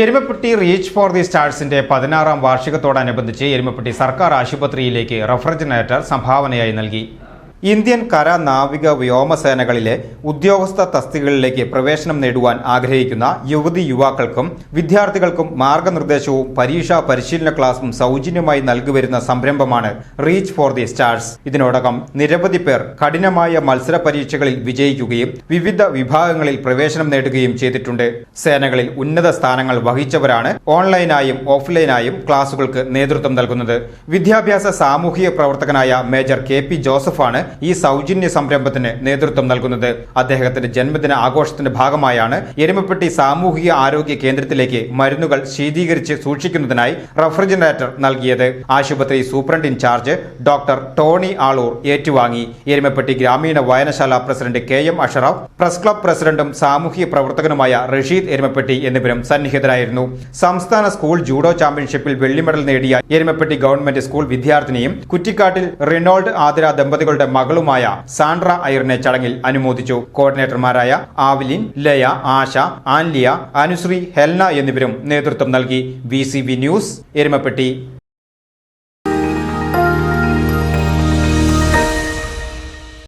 Erumappetty reach for the സ്റ്റാർസിന്റെ പതിനാറാം വാർഷികത്തോടനുബന്ധിച്ച് എരുമപ്പെട്ടി സർക്കാർ ആശുപത്രിയിലേക്ക് റെഫ്രിജറേറ്റർ സംഭാവനയായി നൽകി. ഇന്ത്യൻ കര നാവിക വ്യോമസേനകളിലെ ഉദ്യോഗസ്ഥ തസ്തികകളിലേക്ക് പ്രവേശനം നേടുവാൻ ആഗ്രഹിക്കുന്ന യുവതി യുവാക്കൾക്കും വിദ്യാർത്ഥികൾക്കും മാർഗനിർദ്ദേശവും പരീക്ഷാ പരിശീലന ക്ലാസും സൗജന്യമായി നൽകിവരുന്ന സംരംഭമാണ് റീച്ച് ഫോർ ദി സ്റ്റാർസ് ഇതിനോടകം നിരവധി പേർ കഠിനമായ മത്സര പരീക്ഷകളിൽ വിജയിക്കുകയും വിവിധ വിഭാഗങ്ങളിൽ പ്രവേശനം നേടുകയും ചെയ്തിട്ടുണ്ട്. സേനകളിൽ ഉന്നത സ്ഥാനങ്ങൾ വഹിച്ചവരാണ് ഓൺലൈനായും ഓഫ്ലൈനായും ക്ലാസുകൾക്ക് നേതൃത്വം നൽകുന്നത്. വിദ്യാഭ്യാസ സാമൂഹിക പ്രവർത്തകനായ മേജർ കെ പി ജോസഫാണ് ഈ സൗജന്യ സംരംഭത്തിന് നേതൃത്വം നൽകുന്നത്. അദ്ദേഹത്തിന്റെ ജന്മദിന ആഘോഷത്തിന്റെ ഭാഗമായാണ് എരുമപ്പെട്ടി സാമൂഹിക ആരോഗ്യ കേന്ദ്രത്തിലേക്ക് മരുന്നുകൾ ശീതീകരിച്ച് സൂക്ഷിക്കുന്നതിനായി റെഫ്രിജറേറ്റർ നൽകിയത്. ആശുപത്രി superintendent in charge doctor Tony Aloor ഏറ്റുവാങ്ങി. എരുമപ്പെട്ടി ഗ്രാമീണ വായനശാല president K M Ashraf press club പ്രസിഡന്റും സാമൂഹിക പ്രവർത്തകനുമായ റഷീദ് എരുമപ്പെട്ടി എന്നിവരും സന്നിഹിതരായിരുന്നു. സംസ്ഥാന സ്കൂൾ ജൂഡോ ചാമ്പ്യൻഷിപ്പിൽ വെള്ളി മെഡൽ നേടിയ എരുമപ്പെട്ടി ഗവൺമെന്റ് സ്കൂൾ വിദ്യാർത്ഥിനിയും കുറ്റിക്കാട്ടിൽ റിനോൾഡ് ആതിര ദമ്പതികളുടെ മകളുമായ സാൻഡ്ര അയറിനെ ചടങ്ങിൽ അനുമോദിച്ചു. കോർഡിനേറ്റർമാരായ ആവിലിൻ ലയ ആശ ആൻലിയ അനുശ്രീ ഹെൽന എന്നിവരും നേതൃത്വം നൽകി. B news Erumappetty.